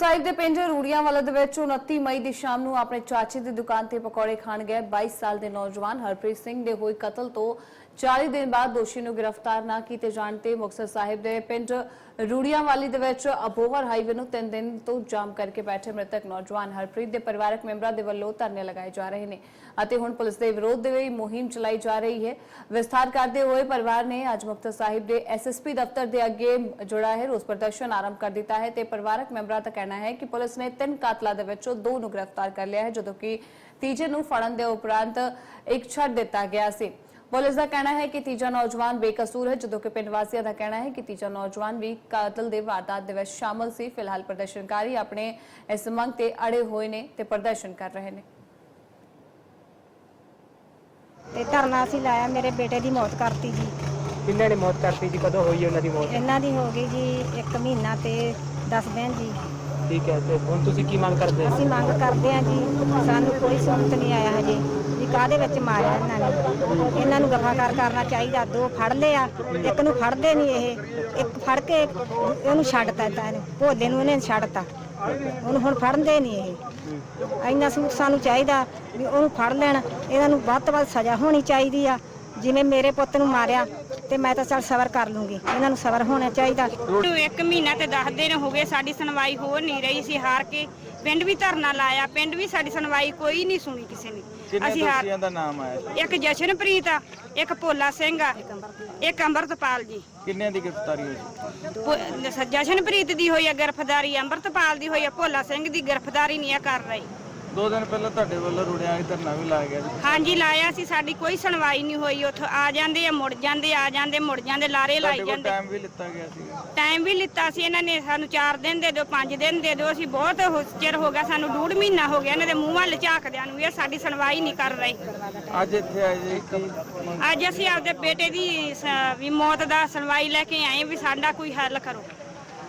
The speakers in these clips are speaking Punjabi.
ਸਾਹਿਬ ਦੇ ਪਿੰਡ ਰੂੜੀਆਂ ਵਾਲਾ ਦੇ ਵਿੱਚ 29 ਮਈ ਦੀ ਸ਼ਾਮ ਨੂੰ ਆਪਣੇ ਚਾਚੇ ਦੀ ਦੁਕਾਨ ਤੇ ਪਕੌੜੇ ਖਾਣ ਗਏ। 22 ਸਾਲ ਦੇ ਨੌਜਵਾਨ ਹਰਪ੍ਰੀਤ ਸਿੰਘ ਦੇ ਹੋਏ ਕਤਲ ਤੋਂ 40 ਦਿਨ ਬਾਅਦ ਦੋਸ਼ੀ ਨੂੰ ਗ੍ਰਿਫਤਾਰ ਨਾ ਕੀਤੇ ਜਾਣ ਤੇ ਮੁਕਤਸਰ ਸਾਹਿਬ ਦੇ ਪਿੰਡ ਰੂੜੀਆਂ ਦੇ ਵਿੱਚ ਅਬੋਹਰ ਹਾਈਵੇ ਨੂੰ 3 ਦਿਨ ਤੋਂ ਜਾਮ ਕਰਕੇ ਬੈਠੇ ਮ੍ਰਿਤਕ ਨੌਜਵਾਨ ਹਰਪ੍ਰੀਤ ਦੇ ਪਰਿਵਾਰਕ ਮੈਂਬਰਾਂ ਦੇ ਵੱਲੋਂ ਧਰਨੇ ਲਗਾਏ ਜਾ ਰਹੇ ਨੇ ਅਤੇ ਹੁਣ ਪੁਲਿਸ ਦੇ ਵਿਰੋਧ ਦੇ ਲਈ ਮੁਹਿੰਮ ਚਲਾਈ ਜਾ ਰਹੀ ਹੈ। ਵਿਸਥਾਰ ਕਰਦੇ ਹੋਏ ਪਰਿਵਾਰ ਨੇ ਅੱਜ ਮੁਕਤਸਰ ਸਾਹਿਬ ਦੇ ਐਸਐਸਪੀ ਦਫ਼ਤਰ ਦੇ ਅੱਗੇ ਜੁੜਾ ਹੈ। ਰੋਸ ਪ੍ਰਦਰਸ਼ਨ ਆਰੰਭ ਕਰ ਦਿੱਤਾ ਹੈ ਤੇ ਪਰਿਵਾਰਕ ਮੈਂਬਰਾਂ ਦਾ ਕਹਿਣਾ ਹੈ ਕਿ ਪੁਲਿਸ ਨੇ ਤਿੰਨ ਕਾਤਲਾਂ ਦੇ ਵਿੱਚੋਂ ਦੋ ਨੂੰ ਗ੍ਰਿਫਤਾਰ ਕਰ ਲਿਆ ਹੈ, ਜਦੋਂ ਕਿ ਤੀਜੇ ਨੂੰ ਫੜਨ ਦੇ ਉਪਰੰਤ ਇੱਕ ਛੱਡ ਦਿੱਤਾ ਗਿਆ ਸੀ। ਪੁਲਿਸ ਦਾ ਕਹਿਣਾ ਹੈ ਕਿ ਤੀਜਾ ਨੌਜਵਾਨ ਬੇਕਸੂਰ ਹੈ ਜਦੋਂ ਕਿ ਪਿੰਡ ਵਾਸੀਆਂ ਦਾ ਕਹਿਣਾ ਹੈ ਕਿ ਤੀਜਾ ਨੌਜਵਾਨ ਵੀ ਕਾਤਲ ਦੇ ਵਾਰਦਾਤ ਦੇ ਵਿੱਚ ਸ਼ਾਮਲ ਸੀ। ਫਿਲਹਾਲ ਪ੍ਰਦਰਸ਼ਨਕਾਰੀ ਆਪਣੇ ਇਸ ਮੰਗ ਤੇ ਅੜੇ ਹੋਏ ਨੇ ਤੇ ਪ੍ਰਦਰਸ਼ਨ ਕਰ ਰਹੇ ਨੇ। ਤੇ ਧਰਨਾ ਅਸੀਂ ਲਾਇਆ ਮੇਰੇ ਬੇਟੇ ਦੀ ਮੌਤ ਕਰਤੀ ਜੀ। ਕਿੰਨਾਂ ਨੇ ਮੌਤ ਕਰਤੀ ਜੀ? ਕਦੋਂ ਹੋਈ ਉਹਨਾਂ ਦੀ ਮੌਤ? ਇਹਨਾਂ ਦੀ ਹੋ ਗਈ ਜੀ 1 ਮਹੀਨਾ ਤੇ 10 ਦਿਨ ਜੀ। ਠੀਕ ਹੈ ਤੇ ਹੁਣ ਤੁਸੀਂ ਕੀ ਮੰਗ ਕਰਦੇ ਹੋ? ਅਸੀਂ ਮੰਗ ਕਰਦੇ ਹਾਂ ਜੀ ਸਾਨੂੰ ਕੋਈ ਸਹੂਲਤ ਨਹੀਂ ਆਇਆ ਹਜੇ। ਕਾਹਦੇ ਵਿੱਚ ਮਾਰਿਆ ਇਹਨਾਂ ਨੇ। ਇਹਨਾਂ ਨੂੰ ਗਫਾਕਾਰ ਕਰਨਾ ਚਾਹੀਦਾ, ਦੋ ਫੜ ਲਿਆ, ਇੱਕ ਨੂੰ ਫੜਦੇ ਨਹੀਂ ਇਹ। ਇੱਕ ਫੜ ਕੇ ਉਹਨੂੰ ਛੱਡਤਾ ਤਾਂ ਇਹਨੂੰ, ਭੋਲੇ ਨੂੰ ਇਹਨੇ ਛੱਡਤਾ ਉਹਨੂੰ ਹੁਣ ਫੜਦੇ ਨਹੀਂ ਇਹ। ਇੰਨਾ ਸੂਤ ਸਾਨੂੰ ਚਾਹੀਦਾ ਵੀ ਉਹਨੂੰ ਫੜ ਲੈਣ। ਇਹਨਾਂ ਨੂੰ ਵੱਧ ਤੋਂ ਵੱਧ ਸਜ਼ਾ ਹੋਣੀ ਚਾਹੀਦੀ ਆ। ਜਿਵੇਂ ਮੇਰੇ ਪੁੱਤ ਨੂੰ ਮਾਰਿਆ, ਤੇ ਮੈਂ ਤਾਂ ਚੱਲ ਸਬਰ ਕਰ ਲੂੰਗੀ। ਇਹਨਾਂ ਨੂੰ ਸਬਰ ਹੋਣਾ ਚਾਹੀਦਾ। ਇੱਕ ਮਹੀਨਾ ਤੇ 10 ਦਿਨ ਹੋ ਗਏ, ਸਾਡੀ ਸੁਣਵਾਈ ਹੋ ਨਹੀਂ ਰਹੀ ਸੀ, ਹਾਰ ਕੇ। ਪਿੰਡ ਵੀ ਧਰਨਾ ਲਾਇਆ, ਪਿੰਡ ਵੀ ਸਾਡੀ ਸੁਣਵਾਈ ਕੋਈ ਨਹੀਂ ਸੁਣੀ ਕਿਸੇ ਨੇ। ਅਸੀਂ ਹਾਰ ਦੋਸ਼ੀਆਂ ਦਾ ਨਾਮ ਆਇਆ ਸੀ? ਇੱਕ ਜਸ਼ਨਪ੍ਰੀਤ ਆ ਇੱਕ ਭੋਲਾ ਸਿੰਘ ਆ ਇੱਕ ਅੰਮ੍ਰਿਤਪਾਲ ਜੀ। ਕਿੰਨਿਆਂ ਦੀ ਗ੍ਰਿਫਤਾਰੀ ਹੋਈ ਸੀ? ਭੋ- ਜਸ਼ਨਪ੍ਰੀਤ ਦੀ ਹੋਈ ਆ ਗ੍ਰਿਫਤਾਰੀ ਅੰਮ੍ਰਿਤਪਾਲ ਦੀ ਹੋਈ ਆ ਭੋਲਾ ਸਿੰਘ ਦੀ ਗ੍ਰਿਫਤਾਰੀ ਨਹੀਂ ਆ ਕਰ ਰਹੀ। ਦੋ ਦਿਨ ਪਹਿਲਾਂ ਤੁਹਾਡੇ ਵੱਲੋਂ ਰੁੜਿਆਂ ਦੀ ਧਰਨਾ ਵੀ ਲਾਇਆ ਗਿਆ ਸੀ। ਹਾਂਜੀ ਲਾਇਆ ਸੀ ਸਾਡੀ ਕੋਈ ਸੁਣਵਾਈ ਨਹੀਂ ਹੋਈ ਉੱਥੋਂ। ਆ ਜਾਂਦੇ ਆ ਮੁੜ ਜਾਂਦੇ ਆ ਜਾਂਦੇ ਮੁੜ ਜਾਂਦੇ ਲਾਰੇ ਲਾਈ ਤੁਹਾਡੇ ਕੋਲ ਜਾਂਦੇ। ਟਾਈਮ ਵੀ ਲਿੱਤਾ ਗਿਆ ਸੀ। ਟਾਈਮ ਵੀ ਲਿੱਤਾ ਸੀ ਇਹਨਾਂ ਨੇ ਸਾਨੂੰ 4 ਦਿਨ ਦੇ ਦਿਓ 5 ਦਿਨ ਦੇ ਦਿਓ ਅਸੀਂ ਬਹੁਤ ਹੋ- ਚਿਰ ਹੋ ਗਿਆ ਸਾਨੂੰ ਡੂਢ ਮਹੀਨਾ ਹੋ ਗਿਆ ਇਹਨਾਂ ਦੇ ਮੂੰਹ ਵੱਲ ਝਾਕਦਿਆਂ ਨੂੰ ਇਹ ਸਾਡੀ ਸੁਣਵਾਈ ਨਹੀਂ ਕਰ ਰਹੀ। ਅੱਜ ਇੱਥੇ ਆਏ ਜੀ ਕੀ ਅੱਜ ਅਸੀਂ ਆਪਦੇ ਬੇਟੇ ਦੀ ਸ- ਵੀ ਮੌਤ ਦਾ ਸੁਣਵਾਈ ਲੈ ਕੇ ਆਏ ਵੀ ਸਾਡਾ ਕੋਈ ਹੱਲ ਕਰੋ।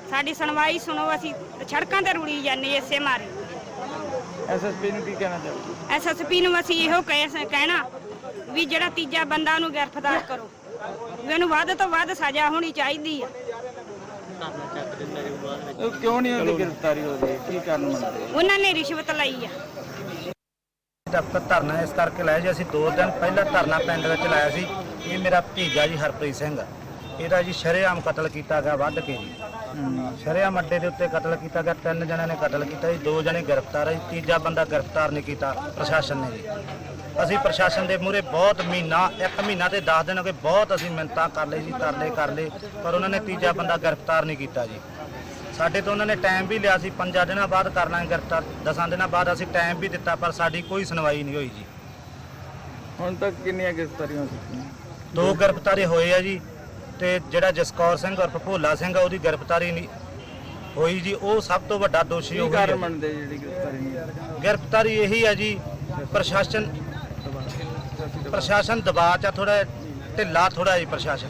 ਸਾਡੀ ਸੁਣਵਾਈ ਸੁਣੋ ਅਸੀਂ ਸੜਕਾਂ ਤੇ ਰੁੜੀ ਜਾਂਦੇ ਇਸੇ ਮਾਰੇ। ਐਸਐਸਪੀ ਨੂੰ ਕੀ ਕਹਿਣਾ ਚਾਹੋਗੇ? ਐਸਐਸਪੀ ਨੂੰ ਅਸੀਂ ਇਹੋ ਕਹਿ ਸ- ਕਹਿਣਾ ਵੀ ਜਿਹੜਾ ਤੀਜਾ ਬੰਦਾ ਉਹਨੂੰ ਗ੍ਰਿਫਤਾਰ ਕਰੋ। ਵੀ ਉਹਨੂੰ ਵੱਧ ਤੋਂ ਵੱਧ ਸਜ਼ਾ ਹੋਣੀ ਚਾਹੀਦੀ ਆ। ਉਹ ਕਿਉਂ ਨਹੀਂ ਉਹਦੀ ਗ੍ਰਿਫਤਾਰੀ ਹੋ ਰਹੀ? ਕੀ ਕਾਰਨ ਮੰਨਦੇ? ਉਹਨਾਂ ਨੇ ਰਿਸ਼ਵਤ ਲਈ ਆ। ਦਫ਼ਤਰ ਧਰਨਾ ਇਸ ਕਰਕੇ ਲਾਇਆ ਜੀ ਅਸੀਂ 2 ਦਿਨ ਪਹਿਲਾਂ ਧਰਨਾ ਪਿੰਡ ਵਿੱਚ ਲਾਇਆ ਸੀ। ਇਹ ਮੇਰਾ ਭਤੀਜਾ ਜੀ ਹਰਪ੍ਰੀਤ ਸਿੰਘ। ਇਹਦਾ ਜੀ ਸ਼ਰੇਆਮ ਕਤਲ ਕੀਤਾ ਗਿਆ ਵੱਢ ਕੇ ਜੀ। ਸ਼ਰੇਆਮ ਅੱਡੇ ਦੇ ਉੱਤੇ ਕਤਲ ਕੀਤਾ ਗਿਆ ਤਿੰਨ ਜਣਿਆਂ ਨੇ ਕਤਲ ਕੀਤਾ ਜੀ ਦੋ ਜਣੇ ਗ੍ਰਿਫਤਾਰ ਹੈ ਜੀ ਤੀਜਾ ਬੰਦਾ ਗ੍ਰਿਫਤਾਰ ਨਹੀਂ ਕੀਤਾ ਪ੍ਰਸ਼ਾਸਨ ਨੇ ਜੀ। ਅਸੀਂ ਪ੍ਰਸ਼ਾਸਨ ਦੇ ਮੂਹਰੇ ਬਹੁਤ ਮਹੀਨਾ ਇੱਕ ਮਹੀਨਾ ਤੇ 10 ਦਿਨ ਹੋ ਗਏ ਬਹੁਤ ਅਸੀਂ ਮਿੰਨਤਾਂ ਕਰ ਲਈ ਜੀ ਤਰਲੇ ਕਰ ਲਏ ਪਰ ਉਹਨਾਂ ਨੇ ਤੀਜਾ ਬੰਦਾ ਗ੍ਰਿਫਤਾਰ ਨਹੀਂ ਕੀਤਾ ਜੀ। ਸਾਡੇ ਤੋਂ ਉਹਨਾਂ ਨੇ ਟਾਈਮ ਵੀ ਲਿਆ ਸੀ ਪੰਜਾਂ ਦਿਨਾਂ ਬਾਅਦ ਕਰ ਲਾਂਗੇ ਗ੍ਰਿਫਤਾਰ ਦਸਾਂ ਦਿਨਾਂ ਬਾਅਦ ਅਸੀਂ ਟਾਈਮ ਵੀ ਦਿੱਤਾ ਪਰ ਸਾਡੀ ਕੋਈ ਸੁਣਵਾਈ ਨਹੀਂ ਹੋਈ ਜੀ। ਹੁਣ ਤੱਕ ਕਿੰਨੀਆਂ ਗ੍ਰਿਫਤਾਰੀਆਂ ਹੋ ਚੁੱਕੀਆਂ? ਦੋ ਗ੍ਰਿਫਤਾਰੀ ਹੋਏ ਆ ਜੀ ਤੇ ਜਿਹੜਾ ਜਸਕੌਰ ਸਿੰਘ ਔਰ ਭੋਲਾ ਸਿੰਘ ਆ ਉਹਦੀ ਗ੍ਰਿਫਤਾਰੀ ਨਹੀਂ ਹੋਈ ਜੀ ਉਹ ਸਭ ਤੋਂ ਵੱਡਾ ਦੋਸ਼ੀ ਕੀ ਉਹ ਕਾਰਨ ਹੈ ਮੰਨਦੇ ਜਿਹੜੀ ਗ੍ਰਿਫਤਾਰੀ ਨਹੀਂ ਹੋਈ? ਗ੍ਰਿਫਤਾਰੀ ਇਹੀ ਹੈ ਜੀ ਪ੍ਰਸ਼ਾਸਨ ਪ੍ਰਸ਼ਾਸਨ ਦਬਾਅ ਚ ਥੋੜਾ ਢਿੱਲਾ ਥੋੜਾ ਜੀ ਪ੍ਰਸ਼ਾਸਨ।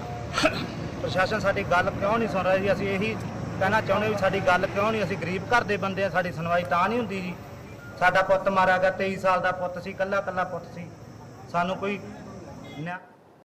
ਪ੍ਰਸ਼ਾਸਨ ਸਾਡੀ ਗੱਲ ਕਿਉਂ ਨਹੀਂ ਸੁਣ ਰਿਹਾ ਜੀ? ਅਸੀਂ ਇਹੀ ਕਹਿਣਾ ਚਾਹੁੰਦੇ ਵੀ ਸਾਡੀ ਗੱਲ ਕਿਉਂ ਨਹੀਂ? ਅਸੀਂ ਗਰੀਬ ਘਰ ਦੇ ਬੰਦੇ ਆ ਸਾਡੀ ਸੁਣਵਾਈ ਤਾਂ ਨਹੀਂ ਹੁੰਦੀ ਜੀ। ਸਾਡਾ ਪੁੱਤ ਮਾਰਿਆ ਗਿਆ 23 ਸਾਲ ਦਾ ਪੁੱਤ ਸੀ ਕੱਲਾ ਕੱਲਾ ਪੁੱਤ ਸੀ। ਸਾਨੂੰ ਕੋਈ ਨਿਆਂ